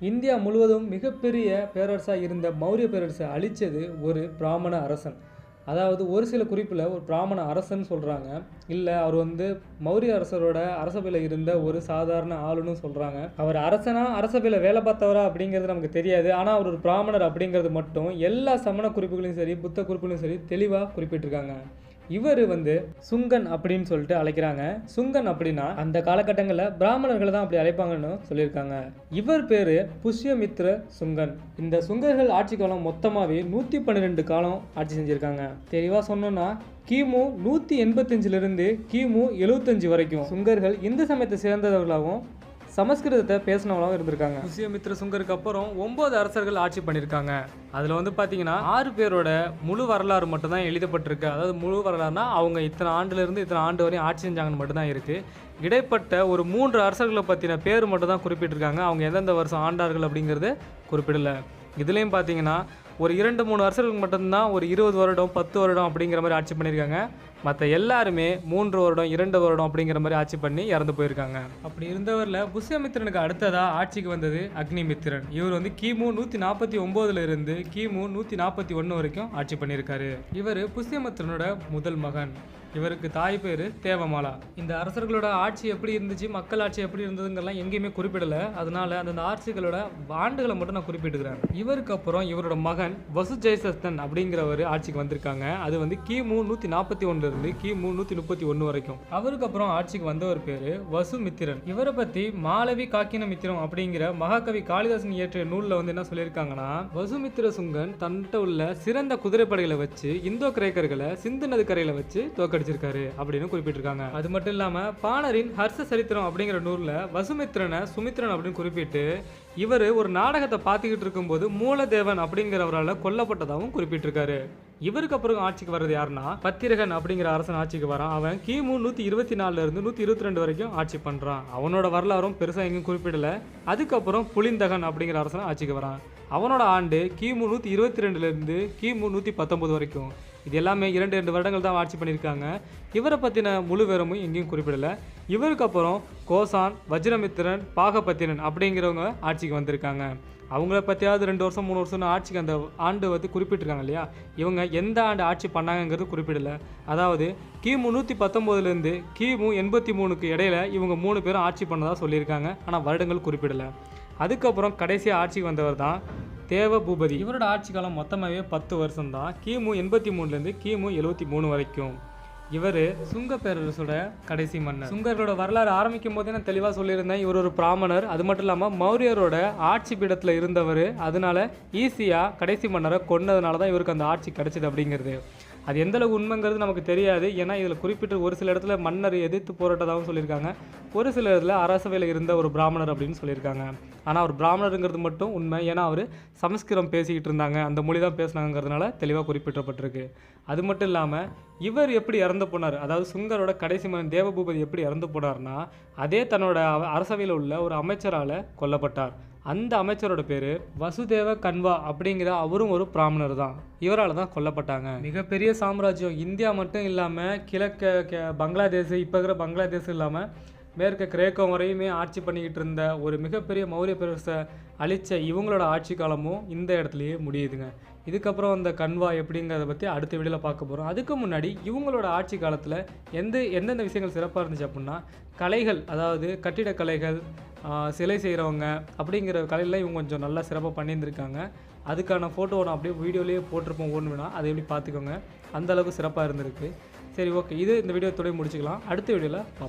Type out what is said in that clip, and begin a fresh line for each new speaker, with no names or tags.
India முழுவதும் மிகப்பெரிய பேரரசாக இருந்த மௌரிய பேரரசை அழித்தது ஒரு பிராமண அரசன். அதாவது ஒரு சில குறிப்பில் ஒரு பிராமண அரசன் சொல்கிறாங்க இல்லை அவர் வந்து மௌரிய அரசரோட அரசபையில் இருந்த ஒரு சாதாரண ஆளுன்னு சொல்கிறாங்க அவர் அரசனா அரசபையில் வேலை பார்த்தவரா அப்படிங்கிறது நமக்கு தெரியாது. ஆனால் அவர் ஒரு பிராமணர் அப்படிங்கிறது மட்டும் எல்லா சமண குறிப்புகளையும் சரி புத்த குறிப்புகளையும் சரி தெளிவாக குறிப்பிட்டிருக்காங்க. இவர் வந்து சுங்கன் அப்படின்னு சொல்லிட்டு அழைக்கிறாங்க. சுங்கன் அப்படின்னா அந்த காலகட்டங்களில் பிராமணர்களை தான் அப்படி அழைப்பாங்கன்னு சொல்லியிருக்காங்க. இவர் பேர் புஷ்யமித்ர சுங்கன். இந்த சுங்கர்கள் ஆட்சி காலம் மொத்தமாகவே நூற்றி பன்னிரெண்டு காலம் ஆட்சி செஞ்சுருக்காங்க. தெளிவாக சொன்னோன்னா கிமு நூற்றி எண்பத்தஞ்சிலிருந்து கிமு எழுபத்தஞ்சு வரைக்கும் சுங்கர்கள் இந்து சமயத்தை சேர்ந்தவர்களாகவும் சமஸ்கிருதத்தை பேசினவங்களும் இருந்திருக்காங்க. புஷ்யமித்ர சுங்கருக்கு அப்புறம் ஒன்பது அரசர்கள் ஆட்சி பண்ணியிருக்காங்க. அதில் வந்து பார்த்தீங்கன்னா ஆறு பேரோட முழு வரலாறு மட்டும்தான் எழுதப்பட்டிருக்கு. அதாவது முழு வரலாறுனா அவங்க இத்தனை ஆண்டுலேருந்து இத்தனை ஆண்டு வரையும் ஆட்சி செஞ்சாங்கன்னு மட்டும்தான் இருக்குது இடைப்பட்ட ஒரு மூன்று அரசர்களை பற்றின பேர் மட்டும் தான் குறிப்பிட்டிருக்காங்க. அவங்க எந்தெந்த வருஷம் ஆண்டார்கள் அப்படிங்கிறது குறிப்பிடல. இதுலேயும் பார்த்தீங்கன்னா ஒரு இரண்டு மூணு வருஷங்களுக்கு மட்டும்தான் ஒரு இருபது வருடம் பத்து வருடம் அப்படிங்கிற மாதிரி ஆட்சி பண்ணியிருக்காங்க. மற்ற எல்லாருமே மூன்று வருடம் இரண்டு வருடம் அப்படிங்கிற மாதிரி ஆட்சி பண்ணி இறந்து போயிருக்காங்க. அப்படி இருந்தவரில் புஷ்யமித்திரனுக்கு அடுத்ததாக ஆட்சிக்கு வந்தது அக்னிமித்திரன். இவர் வந்து கிமு நூற்றி நாற்பத்தி ஒம்போதுல இருந்து கிமு நூற்றி நாற்பத்தி ஒன்று வரைக்கும் ஆட்சி பண்ணியிருக்காரு. இவர் புஷ்யமித்திரனோட முதல் மகன். இவருக்கு தாய் பேர் தேவமாலா. இந்த அரசர்களோட ஆட்சி எப்படி இருந்துச்சு மக்கள் ஆட்சி எப்படி இருந்ததுங்கெல்லாம் எங்கேயுமே குறிப்பிடலை. அதனால அந்த ஆட்சிகளோட ஆண்டுகளை மட்டும் நான் குறிப்பிட்டுக்கிறேன். இவருக்கு அப்புறம் இவரோட மகன் வசு ஜெயசஸ்தன் அப்படிங்கிறவர் ஆட்சிக்கு வந்திருக்காங்க. அது வந்து கிமு நூற்றி நாற்பத்தி இருந்து கிமு நூற்றி முப்பத்தி ஒன்று வரைக்கும். அவருக்கு அப்புறம் ஆட்சிக்கு வந்தவர் பேர் வசுமித்திரன். இவரை பற்றி மாலவி காக்கின மித்திரம் அப்படிங்கிற மகாகவி காளிதாசன் இயற்றிய நூலில் வந்து என்ன சொல்லியிருக்காங்கன்னா வசுமித்திர சுங்கன் தன்கிட்ட உள்ள சிறந்த குதிரைப்படைகளை வச்சு இந்தோ கிரேக்கர்களை சிந்து கரையில் வச்சு தோக்கடிச்சிருக்காரு அப்படின்னு குறிப்பிட்டிருக்காங்க. அது மட்டும் இல்லாம பாணரின் ஹர்ஷ சரித்திரம் அப்படிங்கிற நூல்ல வசுமித்திரனை சுமித்திரன் அப்படின்னு குறிப்பிட்டு இவர் ஒரு நாடகத்தை பார்த்துக்கிட்டு இருக்கும்போது மூலதேவன் அப்படிங்கிறவரால் கொல்லப்பட்டதாகவும் குறிப்பிட்டிருக்காரு. இவருக்கு அப்புறம் ஆட்சிக்கு வர்றது யாருன்னா பத்திரகன் அப்படிங்கிற அரசன் ஆட்சிக்கு வரான். அவன் கிமு நூற்றி இருபத்தி நாலுல இருந்து நூற்றி இருபத்தி ரெண்டு வரைக்கும் ஆட்சி பண்ணுறான் அவனோட வரலாறும் பெருசாக எங்கேயும் குறிப்பிடல. அதுக்கப்புறம் புலிந்தகன் அப்படிங்கிற அரசன் ஆட்சிக்கு வரான். அவனோட ஆண்டு கிமு நூற்றி இருபத்தி ரெண்டுலேருந்து கிமு நூற்றி பத்தொம்பது வரைக்கும். இது எல்லாமே இரண்டு ரெண்டு வருடங்கள் தான் ஆட்சி பண்ணியிருக்காங்க. இவரை பற்றின முழு விவரமும் எங்கேயும் குறிப்பிடலை. இவருக்கு அப்புறம் கோசான் வஜ்ரமித்திரன் பாகபத்திரன் அப்படிங்கிறவங்க ஆட்சிக்கு வந்திருக்காங்க. அவங்கள பற்றியாவது ரெண்டு வருஷம் மூணு வருஷம்னு ஆட்சிக்கு அந்த ஆண்டு வந்து குறிப்பிட்டிருக்காங்க இல்லையா? இவங்க எந்த ஆண்டு ஆட்சி பண்ணாங்கங்கிறது குறிப்பிடல. அதாவது கிமு நூற்றி பத்தொம்போதுலேருந்து கிமு எண்பத்தி மூணுக்கு இடையில இவங்க மூணு பேரும் ஆட்சி பண்ணதாக சொல்லியிருக்காங்க. ஆனால் வருடங்கள் குறிப்பிடலை. அதுக்கப்புறம் கடைசியாக ஆட்சிக்கு வந்தவர் தான் தேவ பூபதி இவரோட ஆட்சி காலம் மொத்தமாகவே பத்து வருஷம் தான் கிமு எண்பத்தி மூணுலேருந்து கிமு எழுபத்தி மூணு வரைக்கும். இவர் சுங்க பேரரசோட கடைசி மன்னர். சுங்கர்களோட வரலாறு ஆரம்பிக்கும் போதே நான் தெளிவாக சொல்லியிருந்தேன். இவர் ஒரு பிராமணர். அது மட்டும் இல்லாமல் மௌரியரோட ஆட்சி பீடத்தில் இருந்தவர். அதனால ஈஸியாக கடைசி மன்னரை கொன்னதுனால தான் இவருக்கு அந்த ஆட்சி கிடைச்சிது அப்படிங்கிறது. அது எந்தளவு உண்மைங்கிறது நமக்கு தெரியாது. ஏன்னா இதில் குறிப்பிட்ட ஒரு சில இடத்துல மன்னர் எதிர்த்து போராட்டதாகவும் சொல்லியிருக்காங்க. ஒரு சில இடத்துல அரசவையில் இருந்த ஒரு பிராமணர் அப்படின்னு சொல்லியிருக்காங்க. ஆனால் அவர் பிராமணருங்கிறது மட்டும் உண்மை. ஏன்னா அவர் சமஸ்கிருதம் பேசிக்கிட்டு இருந்தாங்க. அந்த மொழி தான் பேசினாங்கிறதுனால தெளிவாக குறிப்பிட்டப்பட்டிருக்கு. அது மட்டும் இல்லாமல் இவர் எப்படி இறந்து போனார்? அதாவது சுங்கரோட கடைசி மகன் தேவபூபதி எப்படி இறந்து போனார்னா அதே தன்னோட அரசவையில் உள்ள ஒரு அமைச்சரால் கொல்லப்பட்டார். அந்த அமைச்சரோட பேர் வசுதேவ கன்வா அப்படிங்கிற அவரும் ஒரு பிராமணர் தான். இவரால் தான் கொல்லப்பட்டாங்க. மிகப்பெரிய சாம்ராஜ்யம். இந்தியா மட்டும் இல்லாமல் கிழக்க பங்களாதேஷ் இப்போ இருக்கிற பங்களாதேஷ் இல்லாமல் மேற்க கிரேக்கம் வரையுமே ஆட்சி பண்ணிக்கிட்டு இருந்த ஒரு மிகப்பெரிய மௌரிய பேரரசை அழிச்ச இவங்களோட ஆட்சி காலமும் இந்த இடத்துலையே முடியுதுங்க. இதுக்கப்புறம் அந்த கன்வா எப்படிங்கிறத பற்றி அடுத்த வீடியோவில் பார்க்க போகிறோம் அதுக்கு முன்னாடி இவங்களோட ஆட்சி காலத்தில் எந்த எந்தெந்த விஷயங்கள் சிறப்பாக இருந்துச்சு அப்படின்னா கலைகள் அதாவது கட்டிடக்கலைகள் சிலை செய்கிறவங்க அப்படிங்கிற கலையெல்லாம் இவங்க கொஞ்சம் நல்லா சிறப்பாக பண்ணியிருந்திருக்காங்க. அதுக்கான ஃபோட்டோ நான் அப்படியே வீடியோலேயே போட்டிருப்போம் ஒன்று அதை எப்படி பார்த்துக்கோங்க. அந்த அளவுக்கு சிறப்பாக இருந்திருக்கு. சரி ஓகே இது இந்த வீடியோ முடிச்சுக்கலாம். அடுத்த வீடியோவில் பார்ப்போம்.